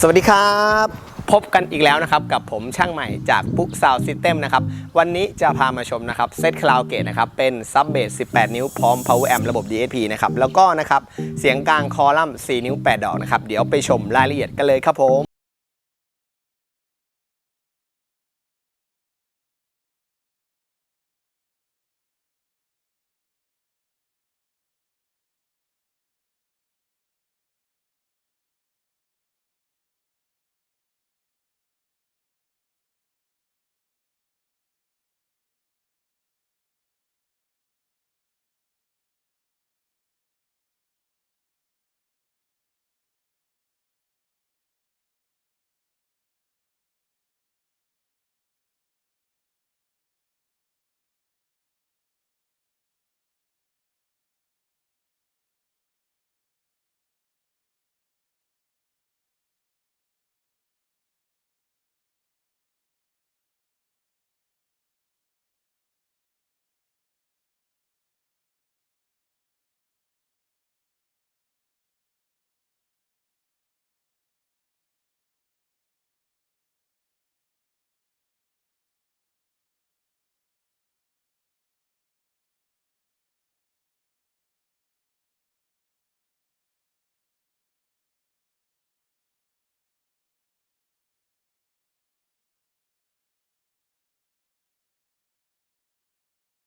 สวัสดีครับ พบกันอีกแล้วนะครับ กับผมช่างใหม่จากปุ๊กซาวซิสเต็มนะครับ วันนี้จะพามาชมนะครับ เซตคลาวเกตนะครับ เป็นซับเบส18 นิ้วพร้อม Power Amp ระบบ DSP นะครับ แล้วก็นะครับ เสียงกลางคอลัมน์ 4 นิ้ว 8 ดอกนะครับ เดี๋ยวไปชมรายละเอียดกันเลยครับผม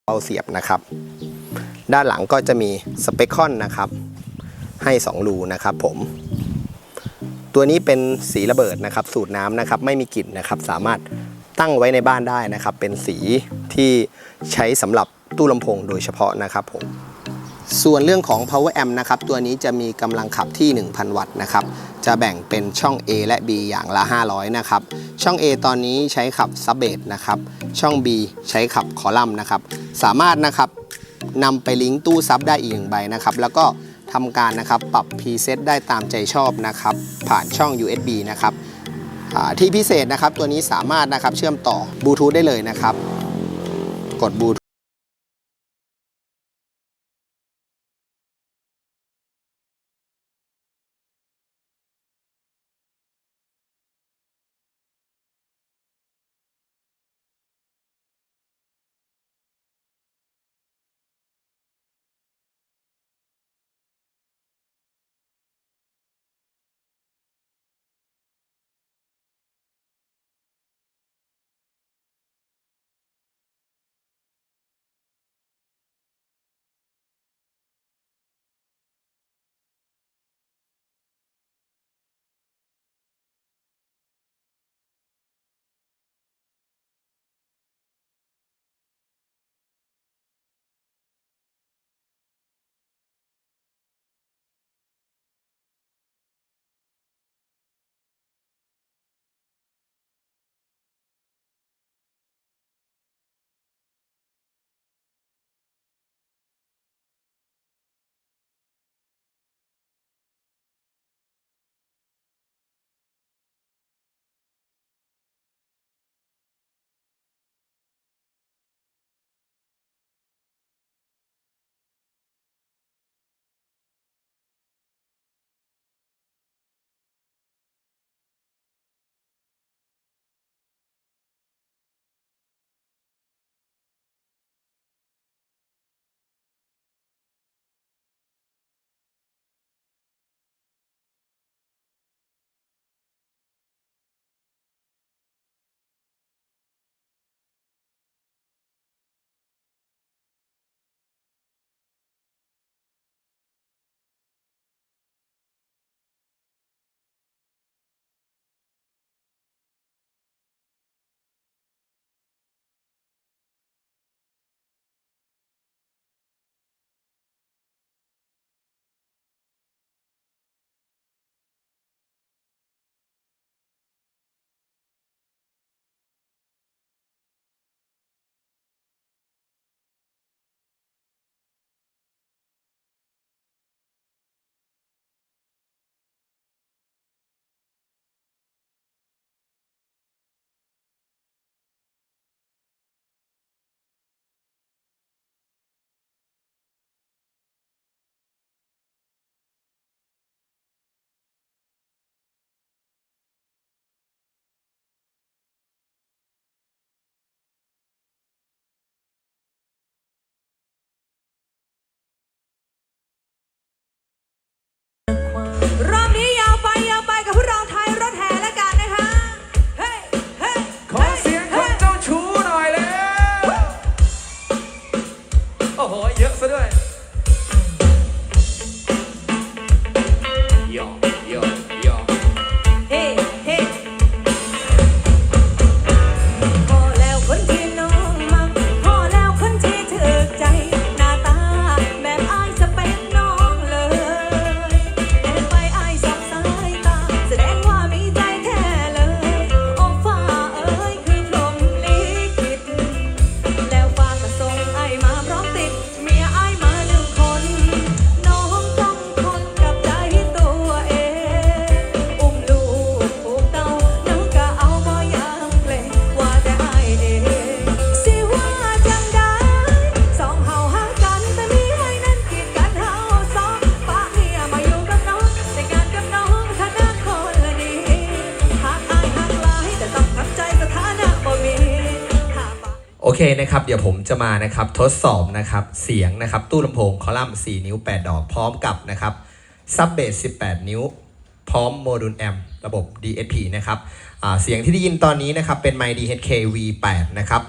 เอาเสียบนะครับ ด้านหลังก็จะมีสเปคคอนนะครับ ให้ 2 รูนะครับผม ตัวนี้เป็นสีระเบิดนะครับ สูตรน้ำนะครับ ไม่มีกลิ่นนะครับ สามารถตั้งไว้ในบ้านได้นะครับ เป็นสีที่ใช้สำหรับตู้ลำโพงโดยเฉพาะนะครับผม ส่วนเรื่องของ power amp นะครับตัวนี้จะมีกำลังขับที่ 1,000 วัตต์นะครับจะแบ่งเป็นช่อง A และ B อย่างละ 500 นะครับช่อง A ตอนนี้ใช้ขับซับเบสนะครับช่อง B ใช้ขับคอลัมน์นะครับสามารถนะครับนำไปลิงก์ตู้ซับได้อีกหนึ่งใบนะครับแล้วก็ทำการนะครับปรับ preset ได้ตามใจชอบนะครับผ่านช่อง USB นะครับที่พิเศษนะครับตัวนี้สามารถนะครับเชื่อมต่อบลูทูธได้เลยนะครับกดบลู เคนะครับ เดี๋ยวผมจะมานะครับทดสอบนะครับเสียงนะครับ ตู้ลำโพงคอลัมน์ 4 นิ้ว 8 ดอกพร้อมกับนะครับซับเบส18 นิ้ว พร้อมโมดูลแอมระบบ DSP นะครับเสียงที่ได้ยินตอนนี้นะครับ เป็นไมค์ DHK V8 นะครับ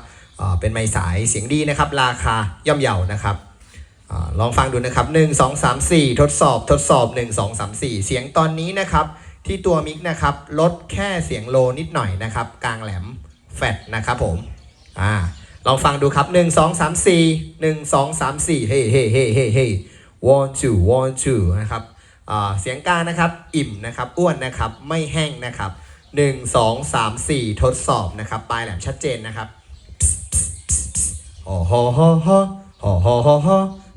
เป็นไมค์สายเสียงดีนะครับ ราคาย่อมเยานะครับอลองฟังดูนะครับ 1 2 3 4 ทดสอบทดสอบ 1 2 3 4 เสียงตอนนี้นะครับ ที่ตัวมิกนะครับ ลดแค่เสียงโลนิดหน่อยนะครับ กลางแหลมแฟดนะครับผมอ่า ลองฟังดูครับ 1 2 3 4 1 2 3 4เฮ้เฮ้เฮ้เฮ้เฮ้ one two one two นะครับเสียงกานะครับ อิ่มนะครับ อ้วนนะครับ ไม่แห้งนะครับ 1 2 3 4 ทดสอบนะครับ ปลายแหลมชัดเจนนะครับโอ้โหโหโหโหโหโหโห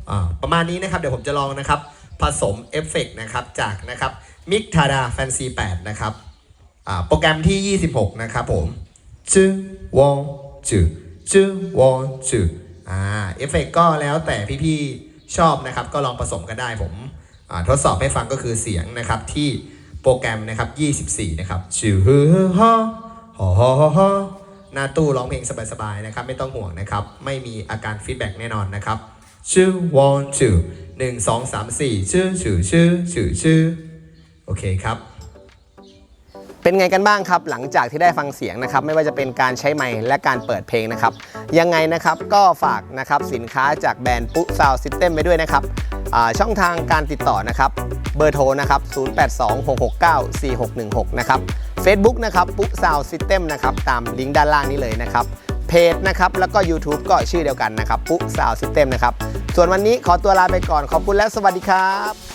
อ่าประมาณนี้นะครับ เดี๋ยวผมจะลองนะครับ ผสมเอฟเฟกต์นะครับจากนะครับมิกทาดาแฟนซี8นะครับโปรแกรมที่ 26 นะครับผมจื้อวองจื้อ จื้อวอจื้ออ่าเอฟเฟกก็แล้วแต่พี่ๆชอบนะครับ ก็ลองผสมกันได้ผมทดสอบให้ฟังก็คือเสียงนะครับที่โปรแกรมนะครับ 24 นะครับจื้อฮือฮอฮอฮอฮอฮอหน้าตู้ร้องเพลงสบายๆนะครับ ไม่ต้องห่วงนะครับ ไม่มีอาการฟีดแบ็กแน่นอนนะครับชื่อวอนจื้อหนึ่งสองสามสี่ชื่อชื่อชื่อชื่อชื่อโอเคครับ เป็นไงกันบ้างครับ หลังจากที่ได้ฟังเสียงนะครับ ไม่ว่าจะเป็นการใช้ไมค์และการเปิดเพลงนะครับ ยังไงนะครับก็ฝากนะครับสินค้าจากแบรนด์ปุ๊ซาวซิสเต็มไปด้วยนะครับช่องทางการติดต่อนะครับ เบอร์โทรนะครับ 0826694616 นะครับ Facebook นะครับปุ๊ซาวซิสเต็มนะครับ ตามลิงก์ด้านล่างนี้เลยนะครับ เพจนะครับ แล้วก็ YouTube ก็ชื่อเดียวกันนะครับปุ๊ซาวซิสเต็มนะครับ ส่วนวันนี้ขอตัวลาไปก่อน ขอบคุณและสวัสดีครับ